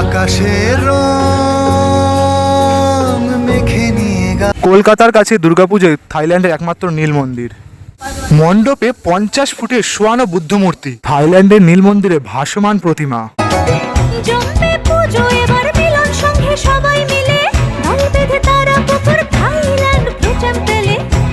আকাশের রং মেখে নিয়ে কলকাতার কাছে দুর্গাপুজোয় থাইল্যান্ডের একমাত্র নীল মন্দির। মণ্ডপে পঞ্চাশ ফুটের সোয়ানো বুদ্ধ মূর্তি। থাইল্যান্ডের নীল মন্দিরে ভাসমান প্রতিমা।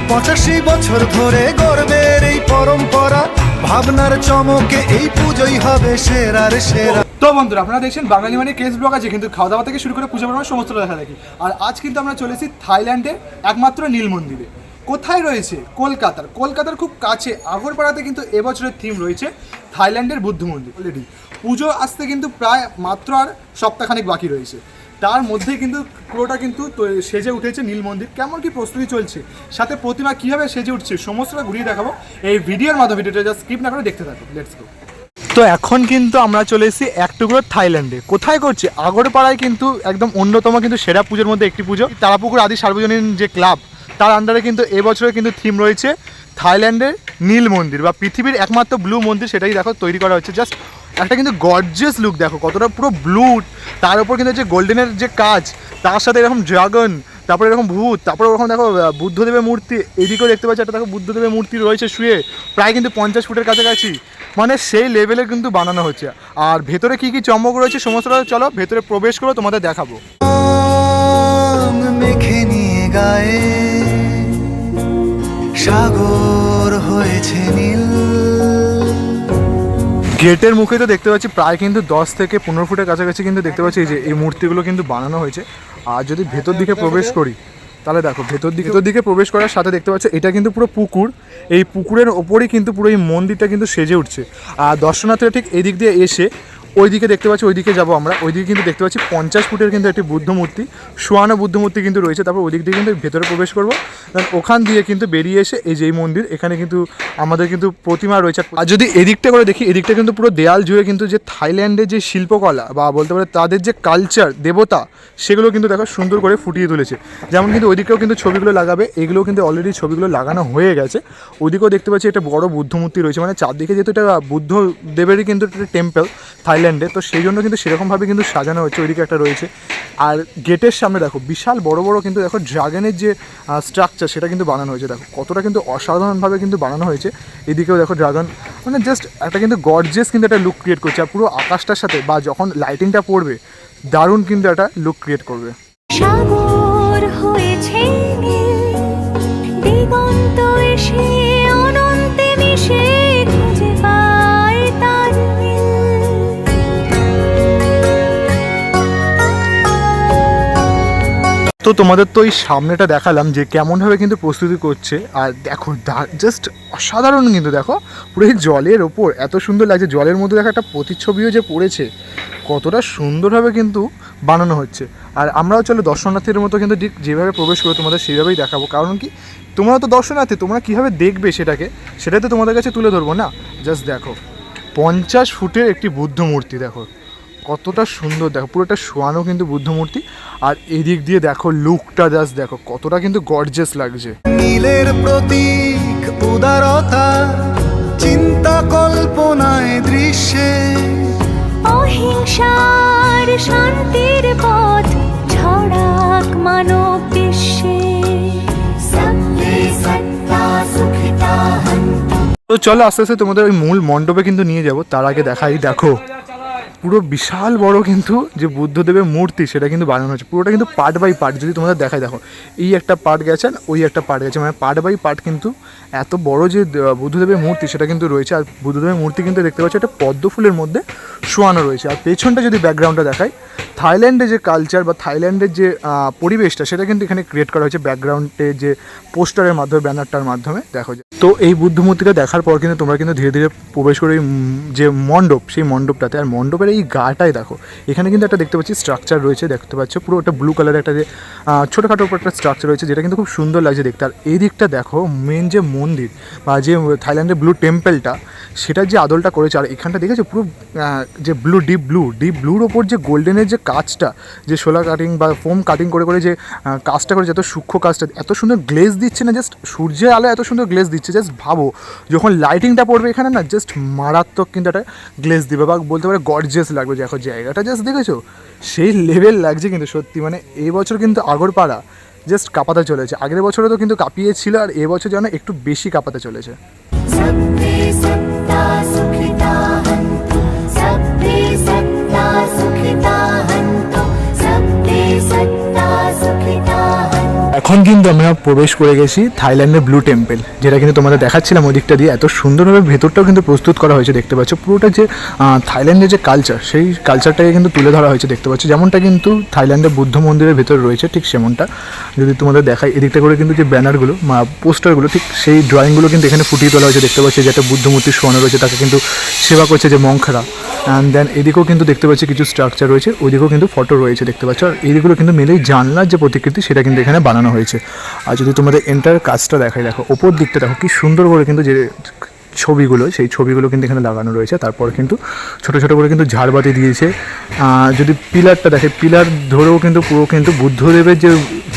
পঁচাশি বছর ধরে গর্বের এই পরম্পরা। ভাবনার চমকে এই পুজোই হবে সেরার সেরা। তো বন্ধুরা, আপনারা দেখছেন বাঙালি মানে কেস ব্লগ আছে, কিন্তু খাওয়া দাওয়া থেকে শুরু করে পুজো পর্যন্ত সমস্ত দেখা দেখি। আর আজ কিন্তু আমরা চলেছি থাইল্যান্ডের একমাত্র নীল মন্দিরে। কোথায় রয়েছে? কলকাতার। কলকাতার খুব কাছে, আগরপাড়াতে কিন্তু এবছরের থিম রয়েছে থাইল্যান্ডের বুদ্ধ মন্দির। অলরেডি পুজো আসতে কিন্তু প্রায় মাত্র আর সপ্তাহখানেক বাকি রয়েছে। তার মধ্যে কিন্তু পুরোটা কিন্তু সেজে উঠেছে নীল মন্দির। কেমন কি প্রস্তুতি চলছে? সাথে প্রতিমা কীভাবে সেজে উঠছে, সমস্তটা ঘুরিয়ে দেখাবো। এই ভিডিওর মাধ্যমে, ভিডিওটা জাস্ট স্কিপ না করে দেখতে থাকো লেটস গো তো এখন কিন্তু আমরা চলে এসেছি এক টুকরো থাইল্যান্ডে। কোথায় করছি? আগরপাড়ায় কিন্তু একদম অন্যতম কিন্তু সেরা পুজোর মধ্যে একটি পুজো। তারাপুকুর আদি সার্বজনীন যে ক্লাব, তার আন্ডারে কিন্তু এবছরে কিন্তু থিম রয়েছে থাইল্যান্ডের নীল মন্দির বা পৃথিবীর একমাত্র ব্লু মন্দির সেটাই দেখো তৈরি করা হচ্ছে। জাস্ট একটা কিন্তু গর্জিয়াস লুক দেখো, কতটা পুরো ব্লু তার উপর কিন্তু যে গোল্ডেনের যে কাজ, তার সাথে এরকম ড্রাগন তারপরে এরকম ভূত, তারপরে ওরকম দেখো বুদ্ধদেবের মূর্তি, এদিকেও দেখতে পাচ্ছি একটা দেখো বুদ্ধদেবের মূর্তি রয়েছে শুয়ে, প্রায় কিন্তু পঞ্চাশ ফুটের কাছাকাছি। মানে সেই লেভেলে কিন্তু বানানো হচ্ছে। আর ভেতরে কি কি চমক রয়েছে সমস্তটা চলো ভেতরে প্রবেশ করো তোমাদের দেখাবো। মেখে নিয়ে গায়ে সাগর হয়েছে নীল। গেটের মুখে তো দেখতে পাচ্ছি প্রায় কিন্তু দশ থেকে পনেরো ফুটের কাছাকাছি কিন্তু দেখতে পাচ্ছি যে এই মূর্তিগুলো কিন্তু বানানো হয়েছে। আর যদি ভেতর দিকে প্রবেশ করি তাহলে দেখো, ভেতর দিকে ভেতর দিকে প্রবেশ করার সাথে দেখতে পাচ্ছ, এটা কিন্তু পুরো পুকুর। এই পুকুরের ওপরেই কিন্তু পুরো এই মন্দিরটা কিন্তু সেজে উঠছে। আর দর্শনার্থীরা ঠিক এদিক দিয়ে এসে ওইদিকে দেখতে পাচ্ছি, ওইদিকে যাব আমরা। ওইদিকে কিন্তু দেখতে পাচ্ছি, পঞ্চাশ ফুটের কিন্তু একটি বুদ্ধ মূর্তি, সোয়ানো বুদ্ধ মূর্তি কিন্তু রয়েছে। তারপর ওইদিক দিয়ে কিন্তু ভেতরে প্রবেশ করব। ওখান দিয়ে কিন্তু বেরিয়ে এসে এই যে মন্দির, এখানে কিন্তু আমাদের কিন্তু প্রতিমা রয়েছে। আর যদি এদিকটা করে দেখি, এদিকটা কিন্তু পুরো দেয়াল জুড়ে কিন্তু যে থাইল্যান্ডের যে শিল্পকলা বা বলতে পারে তাদের যে কালচার দেবতা, সেগুলো কিন্তু দেখো সুন্দর করে ফুটিয়ে তুলেছে। যেমন কিন্তু ওইদিকেও কিন্তু ছবিগুলো লাগাবে এগুলো কিন্তু অলরেডি ছবিগুলো লাগানো হয়ে গেছে। ওইদিকেও দেখতে পাচ্ছি একটা বড় বুদ্ধ মূর্তি রয়েছে মানে চারদিকে যেহেতু এটা বুদ্ধ দেবেরই কিন্তু একটা টেম্পল থাইল্যান্ডে তো সেই জন্য কিন্তু সেরকমভাবে কিন্তু সাজানো হয়েছে, ওইদিকে একটা রয়েছে। আর গেটের সামনে দেখো, বিশাল বড় বড় কিন্তু দেখো ড্রাগনের যে স্ট্রাকচার সেটা কিন্তু বানানো হয়েছে। দেখো কতটা কিন্তু অসাধারণভাবে কিন্তু বানানো হয়েছে। এদিকেও দেখো ড্রাগন মানে জাস্ট একটা কিন্তু গর্জেস কিন্তু একটা লুক ক্রিয়েট করছে। আর পুরো আকাশটার সাথে বা যখন লাইটিংটা পড়বে, দারুণ কিন্তু একটা লুক ক্রিয়েট করবে। তোমাদের তো এই সামনেটা দেখালাম যে কেমনভাবে কিন্তু প্রস্তুতি করছে। আর দেখো জাস্ট অসাধারণ কিন্তু দেখো, পুরো এই জলের ওপর, এত সুন্দর লাগছে, জলের মধ্যে দেখো একটা প্রতিচ্ছবিও যে পড়েছে, কতটা সুন্দরভাবে কিন্তু বানানো হচ্ছে। আর আমরাও চলো দর্শনার্থীর মতো কিন্তু ঠিক যেভাবে প্রবেশ করে তোমাদের সেইভাবেই দেখাবো। কারণ কি, তোমরা তো দর্শনার্থী, তোমরা কীভাবে দেখবে সেটাকে, সেটাই তো তোমাদের কাছে তুলে ধরবো না? জাস্ট দেখো, পঞ্চাশ ফুটের একটি বুদ্ধ মূর্তি দেখো। কতটা সুন্দর দেখো পুরোটা শোয়ানো কিন্তু বুদ্ধ মূর্তি আর এদিক দিয়ে দেখো লুকটা জাস্ট দেখো কতটা কিন্তু গর্জেস লাগছে। নীলের প্রতীক উদারতা চিন্তা কল্পনায় দৃশ্যে। অহিংসার শান্তির পথ ছড়াক মানব বিশ্বে। তো চলো আস্তে আস্তে তোমাদের ওই মূল মণ্ডপে কিন্তু নিয়ে যাব তার আগে দেখাই দেখো। পুরো বিশাল বড় কিন্তু যে বুদ্ধদেবের মূর্তি, সেটা কিন্তু বানানো হচ্ছে পুরোটা কিন্তু পার্ট বাই পার্ট যদি তোমাদের দেখাই দেখো, এই একটা পার্ট গেছে আর ওই একটা পার্ট গেছে। মানে পার্ট বাই পার্ট কিন্তু এত বড় যে বুদ্ধদেবের মূর্তি, সেটা কিন্তু রয়েছে। আর বুদ্ধদেবের মূর্তি কিন্তু দেখতে পাচ্ছি একটা পদ্ম ফুলের মধ্যে শোয়ানো রয়েছে। আর পেছনটা যদি ব্যাকগ্রাউন্ডটা দেখাই থাইল্যান্ডের যে কালচার বা থাইল্যান্ডের যে পরিবেশটা, সেটা কিন্তু এখানে ক্রিয়েট করা হয়েছে ব্যাকগ্রাউন্ডে যে পোস্টারের মাধ্যমে ব্যানারটার মাধ্যমে, দেখো। তো এই বুদ্ধ মূর্তিটা দেখার পর কিন্তু তোমরা কিন্তু ধীরে ধীরে প্রবেশ করে যে মণ্ডপ, সেই মণ্ডপটাতে। আর মণ্ডপের এই গাটাই দেখো। এখানে কিন্তু একটা দেখতে পাচ্ছি স্ট্রাকচার রয়েছে, দেখতে পাচ্ছ? পুরো একটা ব্লু কালারের একটা যে ছোটোখাটো উপর একটা স্ট্রাকচার রয়েছে, যেটা কিন্তু খুব সুন্দর লাগছে দেখতে। আর এই দিকটা দেখো মেন যে মন্দির বা যে থাইল্যান্ডের ব্লু টেম্পলটা সেটার যে আদলটা করেছে, আর এখানটা দেখেছ? পুরো যে ব্লু ডিপ ব্লু ডিপ ব্লুর ওপর যে গোল্ডেনের যে কাজটা, যে শোলা কাটিং বা ফোম কাটিং করে করে যে কাজটা করে এত সূক্ষ্ম কাজটা, এত সুন্দর গ্লেজ দিচ্ছে না জাস্ট সূর্যের আলো এত সুন্দর গ্লেজ দিচ্ছে জাস্ট ভাবো। যখন লাইটিংটা পড়বে এখানে না জাস্ট মারাত্মক কিন্তু একটা গ্লেজ দিবে বা বলতে পারে গর্জিয়াস লাগবে যে এখন জায়গাটা জাস্ট দেখেছ? সেই লেভেল লাগছে কিন্তু সত্যি। মানে এই বছর কিন্তু আগরপাড়া জাস্ট কাঁপাতে চলেছে। আগের বছরও তো কিন্তু কাঁপিয়েছিল আর এবছর যেন একটু বেশি কাঁপাতে চলেছে। এখন কিন্তু আমরা প্রবেশ করে গেছি থাইল্যান্ডের ব্লু টেম্পল, যেটা কিন্তু তোমাদের দেখাচ্ছিলাম ওই দিকটা দিয়ে। এত সুন্দরভাবে ভেতরটাও কিন্তু প্রস্তুত করা হয়েছে, দেখতে পাচ্ছ। পুরোটা যে থাইল্যান্ডের যে কালচার সেই কালচারটাকে কিন্তু তুলে ধরা হয়েছে, দেখতে পাচ্ছ। যেমনটা কিন্তু থাইল্যান্ডের বুদ্ধ মন্দিরের ভেতর রয়েছে, ঠিক সেমনটা। যদি তোমাদের দেখাই, এদিকটা করে কিন্তু যে ব্যানারগুলো পোস্টারগুলো, ঠিক সেই ড্রয়িংগুলো কিন্তু এখানে ফুটিয়ে তোলা হয়েছে, দেখতে পাচ্ছি। যে একটা বুদ্ধ মূর্তি শোয়ানো রয়েছে, তাকে কিন্তু সেবা করছে যে মঙ্করা অ্যান্ড দেন এদিকেও কিন্তু দেখতে পাচ্ছি কিছু স্ট্রাকচার রয়েছে ওইদিকেও কিন্তু ফটো রয়েছে, দেখতে পাচ্ছ। আর এইদিকগুলো কিন্তু মেলেই জানলার যে প্রতিকৃতি, সেটা কিন্তু এখানে বানানো হয়েছে। আর যদি তোমাদের এন্টার কাজটা দেখাই, দেখো, ওপর দিকটা দেখো, কি সুন্দর করে কিন্তু যে ছবিগুলো, সেই ছবিগুলো কিন্তু এখানে লাগানো রয়েছে। তারপর কিন্তু ছোট ছোট করে কিন্তু ঝাড়বাতি দিয়েছে। যদি পিলারটা দেখে, পিলার ধরেও কিন্তু পুরো কিন্তু বুদ্ধদেবের যে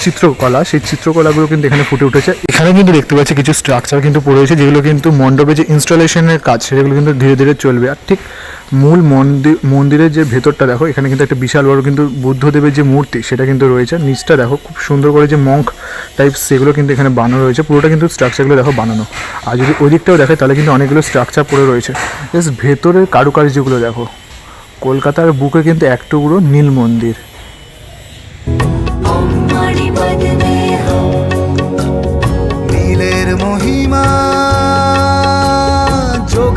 চিত্রকলা, সেই চিত্রকলাগুলো কিন্তু এখানে ফুটে উঠেছে। এখানে কিন্তু দেখতে পাচ্ছি কিছু স্ট্রাকচার কিন্তু পড়ে রয়েছে, যেগুলো কিন্তু মণ্ডপে যে ইনস্টলেশনের কাজ, সেগুলো কিন্তু ধীরে ধীরে চলবে। আর ঠিক মূল মন্দির মন্দিরের যে ভেতরটা দেখো, এখানে কিন্তু একটা বিশাল বড় কিন্তু বুদ্ধদেবের যে মূর্তি, সেটা কিন্তু রয়েছে। নিচটা দেখো, খুব সুন্দর করে যে মঙ্ক টাইপ সেগুলো কিন্তু এখানে বানানো রয়েছে। পুরোটা কিন্তু স্ট্রাকচারগুলো দেখো বানানো। আর যদি ওই দিকটাও দেখে, তাহলে কিন্তু অনেকগুলো স্ট্রাকচার পড়ে রয়েছে। জাস্ট ভেতরের কারুকার্যগুলো দেখো। কলকাতার বুকে কিন্তু এক টুকরো নীল মন্দির।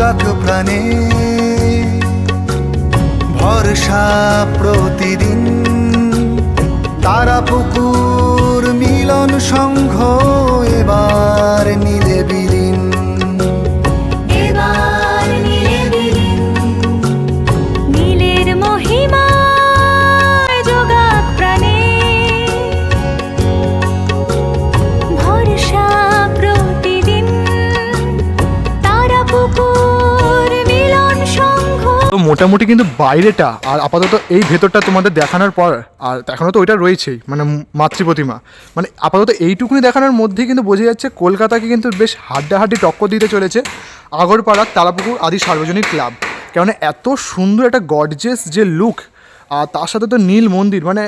যোগাক প্রাণে। ভরসা প্রতিদিন মোটামুটি কিন্তু বাইরেটা, আর আপাতত এই ভেতরটা তোমাদের দেখানোর পর, আর এখনও তো ওইটা রয়েছেই মানে মাতৃ প্রতিমা। মানে আপাতত এইটুকুনি দেখানোর মধ্যেই কিন্তু বোঝা যাচ্ছে কলকাতাকে কিন্তু বেশ হাড্ডাহাড্ডি টক্কর দিতে চলেছে আগরপাড়ার তারাপুকুর আদি সার্বজনীন ক্লাব। কেননা এত সুন্দর একটা গডজেস যে লুক আর তার সাথে তো নীল মন্দির মানে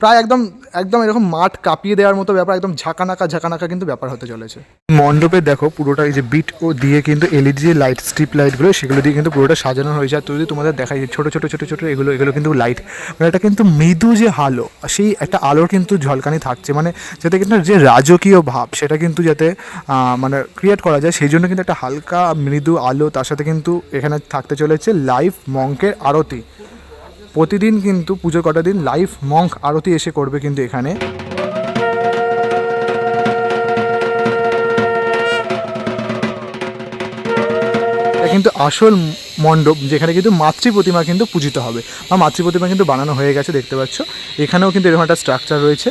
প্রায় একদম একদম এরকম মাঠ কাঁপিয়ে দেওয়ার মতো ব্যাপার, একদম ঝাঁকানাকা ঝাঁকানাকা কিন্তু ব্যাপার হতে চলেছে। মণ্ডপে দেখো পুরোটা এই যে বিট ও দিয়ে কিন্তু এলইডি যে লাইট স্ট্রিপ লাইটগুলো সেগুলো দিয়ে কিন্তু পুরোটা সাজানো হয়েছে। আর যদি তোমাদের দেখাই যে ছোটো ছোটো ছোটো ছোটো এগুলো এগুলো কিন্তু লাইট মানে এটা কিন্তু মৃদু যে আলো সেই একটা আলোর কিন্তু ঝলকানি থাকছে। মানে যাতে কিন্তু যে রাজকীয় ভাব, সেটা কিন্তু যাতে মানে ক্রিয়েট করা যায়, সেই জন্য কিন্তু একটা হালকা মৃদু আলো তার সাথে কিন্তু এখানে থাকতে চলেছে লাইভ মঙ্কের আরতি। প্রতিদিন কিন্তু পুজো কটা দিন লাইভ মঙ্ক আরতি এসে করবে কিন্তু এখানে। কিন্তু আসল মণ্ডপ, যেখানে কিন্তু মাতৃ প্রতিমা কিন্তু পূজিত হবে। বা মাতৃ প্রতিমা কিন্তু বানানো হয়ে গেছে, দেখতে পাচ্ছ। এখানেও কিন্তু এরকম একটা স্ট্রাকচার রয়েছে।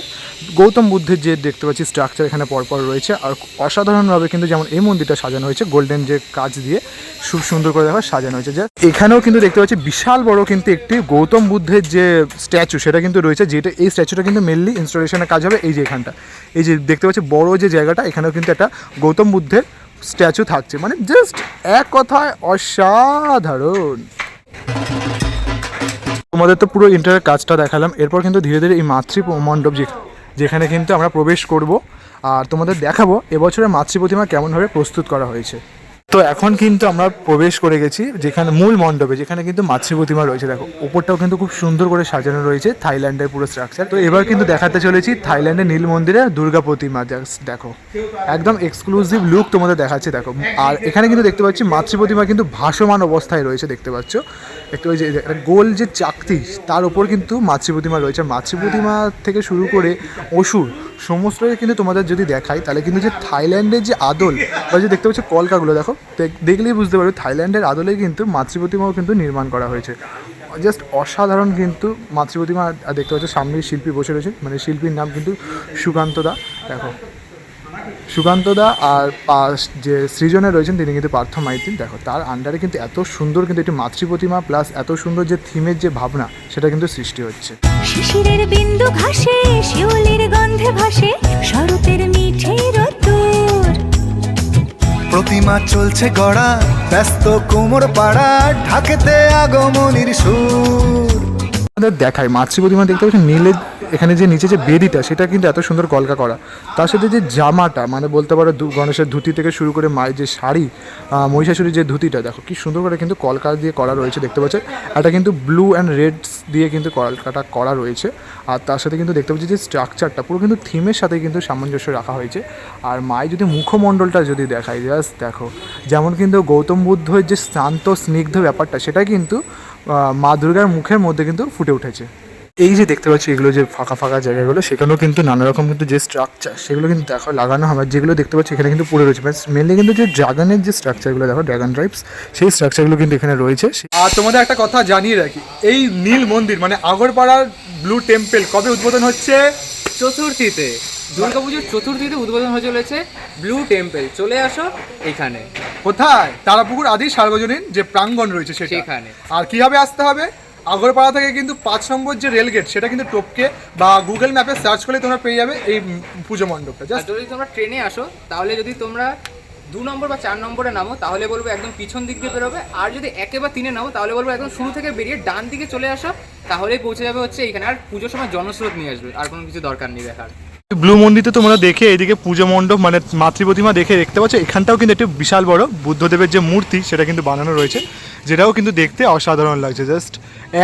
গৌতম বুদ্ধের যে দেখতে পাচ্ছি স্ট্রাকচার এখানে পরপর রয়েছে। আর অসাধারণভাবে কিন্তু যেমন এই মন্দিরটা সাজানো হয়েছে গোল্ডেন যে কাজ দিয়ে খুব সুন্দর করে দেখো সাজানো হয়েছে। যে এখানেও কিন্তু দেখতে পাচ্ছি বিশাল বড় কিন্তু একটি গৌতম বুদ্ধের যে স্ট্যাচু, সেটা কিন্তু রয়েছে, যেটা এই স্ট্যাচুটা কিন্তু মেনলি ইনস্টলেশনের কাজ হবে এই যে এখানটা। এই যে দেখতে পাচ্ছি বড় যে জায়গাটা, এখানেও কিন্তু একটা গৌতম বুদ্ধের স্ট্যাচু থাকছে। মানে জাস্ট এক কথায় অসাধারণ। তোমাদের তো পুরো ইন্টারের কাজটা দেখালাম, এরপর কিন্তু ধীরে ধীরে এই মাতৃ মণ্ডপ যেখানে কিন্তু আমরা প্রবেশ করব, আর তোমাদের দেখাবো এবছরের মাতৃ প্রতিমা কেমনভাবে প্রস্তুত করা হয়েছে। তো এখন কিন্তু আমরা প্রবেশ করে গেছি যেখানে মূল মণ্ডপে, যেখানে কিন্তু মাতৃ প্রতিমা রয়েছে। দেখো, উপরটাও কিন্তু খুব সুন্দর করে সাজানো রয়েছে থাইল্যান্ডের পুরো স্ট্রাকচার তো এবার কিন্তু দেখাতে চলেছি থাইল্যান্ডের নীল মন্দিরে দুর্গা প্রতিমা দেখো। একদম এক্সক্লুসিভ লুক তোমাদের দেখাচ্ছে, দেখো। আর এখানে কিন্তু দেখতে পাচ্ছি মাতৃ প্রতিমা কিন্তু ভাসমান অবস্থায় রয়েছে, দেখতে পাচ্ছ। একটু ওই যে একটা গোল যে চাকতি, তার উপর কিন্তু মাতৃ প্রতিমা রয়েছে। মাতৃ প্রতিমা থেকে শুরু করে অসুর, সমস্তই কিন্তু তোমাদের যদি দেখাই, তাহলে কিন্তু যে থাইল্যান্ডের যে আদল, বা যে দেখতে পাচ্ছ কলকাগুলো, দেখো দেখলেই বুঝতে পারবে, থাইল্যান্ডের আদলে কিন্তু মাতৃ প্রতিমাও কিন্তু নির্মাণ করা হয়েছে। জাস্ট অসাধারণ কিন্তু মাতৃ প্রতিমা, আর দেখতে পাচ্ছ সামনেই শিল্পী বসে রয়েছে মানে শিল্পীর নাম কিন্তু সুকান্ত দা, দেখো। সুকান্তদা আর পাশ যে সৃজনে রয়েছেন তিনি কিন্তু পার্থ মাইতিন দেখো তার আন্ডারে কিন্তু এত সুন্দর কিন্তু একটি মাতৃ প্রতিমা প্লাস এত সুন্দর যে থিমের যে ভাবনা সেটা কিন্তু সৃষ্টি হচ্ছে। শিশিরের বিন্দু ঘাসে শিউলির গন্ধে ভাসে শরতের মিঠে রোদ্দুর। প্রতিমা চলছে গড়া ব্যস্ত কোমর পাড়া ঢাকেতে আগমনির সুর। আমাদের দেখায় মাতৃ প্রতিমা দেখতে পাচ্ছেন নীলের এখানে যে নিচে যে বেদিটা, সেটা কিন্তু এত সুন্দর কলকা করা। তার সাথে যে জামাটা মানে বলতে পারো গণেশের ধুতি থেকে শুরু করে মায়ের যে শাড়ি মহিষাসুরের যে ধুতিটা, দেখো কি সুন্দর করে কিন্তু কলকা দিয়ে করা রয়েছে, দেখতে পাচ্ছেন এটা কিন্তু ব্লু অ্যান্ড রেডস দিয়ে কিন্তু কলকাটা করা রয়েছে। আর তার সাথে কিন্তু দেখতে পাচ্ছি যে স্ট্রাকচারটা পুরো কিন্তু থিমের সাথে কিন্তু সামঞ্জস্য রাখা হয়েছে। আর মায়ের যদি মুখমণ্ডলটা যদি দেখায় জাস্ট দেখো। যেমন কিন্তু গৌতম বুদ্ধের যে শান্ত, স্নিগ্ধ ব্যাপারটা, সেটা কিন্তু মা দুর্গার মুখের মধ্যে কিন্তু ফুটে উঠেছে। এই যে দেখতে পাচ্ছি এগুলো যে ফাঁকা ফাঁকা জায়গাগুলো সেখানেও কিন্তু নানা রকম কিন্তু যে স্ট্রাকচার সেগুলো কিন্তু দেখো লাগানো হবে যেগুলো দেখতে পাচ্ছি এখানে কিন্তু পড়ে রয়েছে। মেনলি কিন্তু যে ড্রাগনের যে স্ট্রাকচারগুলো দেখো ড্রাগন ড্রাইভস সেই স্ট্রাকচারগুলো কিন্তু এখানে রয়েছে। আর তোমাদের একটা কথা জানিয়ে রাখি এই নীল মন্দির মানে আগরপাড়ার ব্লু টেম্পল কবে উদ্বোধন হচ্ছে? চতুর্থীতে। দুর্গাপুজোর চতুর্থীতে উদ্বোধন হয়ে চলেছে ব্লু টেম্পল চলে আসো এখানে। কোথায়? তারাপুকুর আদি সার্বজনীন যে প্রাঙ্গণ রয়েছে সেটা। সেখানে। আর কীভাবে আসতে হবে? আগরপাড়া থেকে কিন্তু পাঁচ নম্বর যে রেলগেট, সেটা কিন্তু টপকে বা গুগল ম্যাপে সার্চ করলে তোমরা পেয়ে যাবে এই পুজো মণ্ডপটা। জাস্ট যদি তোমরা ট্রেনে আসো, তাহলে যদি তোমরা দু নম্বর বা চার নম্বরে নামো, তাহলে বলব একদম পিছন দিক দিয়ে বেরোবে। আর যদি একে বা তিনে নামো, তাহলে বলব একদম শুরু থেকে বেরিয়ে ডান দিকে চলে আসো, তাহলেই পৌঁছে যাবে হচ্ছে এখানে আর পুজোর সময় জনস্রোত নিয়ে আসবে, আর কোনো কিছু দরকার নেই দেখার। ব্লু মন্দিরতে তোমরা দেখে এদিকে পুজো মণ্ডপ মানে মাতৃ প্রতিমা দেখে দেখতে পাচ্ছ। এখানটাও কিন্তু একটি বিশাল বড় বুদ্ধদেবের যে মূর্তি, সেটা কিন্তু বানানো রয়েছে। যেটাও কিন্তু দেখতে অসাধারণ লাগছে। জাস্ট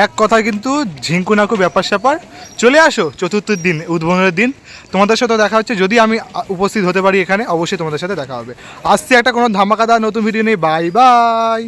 এক কথা কিন্তু ঝিঙ্কুনাকু ব্যাপার স্যাপার। চলে আসো চতুর্থ দিন, উদ্বোধনের দিন। তোমাদের সাথে দেখা হচ্ছে। যদি আমি উপস্থিত হতে পারি এখানে, অবশ্যই তোমাদের সাথে দেখা হবে। আসছে একটা কোনো ধামাকাদার নতুন ভিডিও নেই বাই বাই।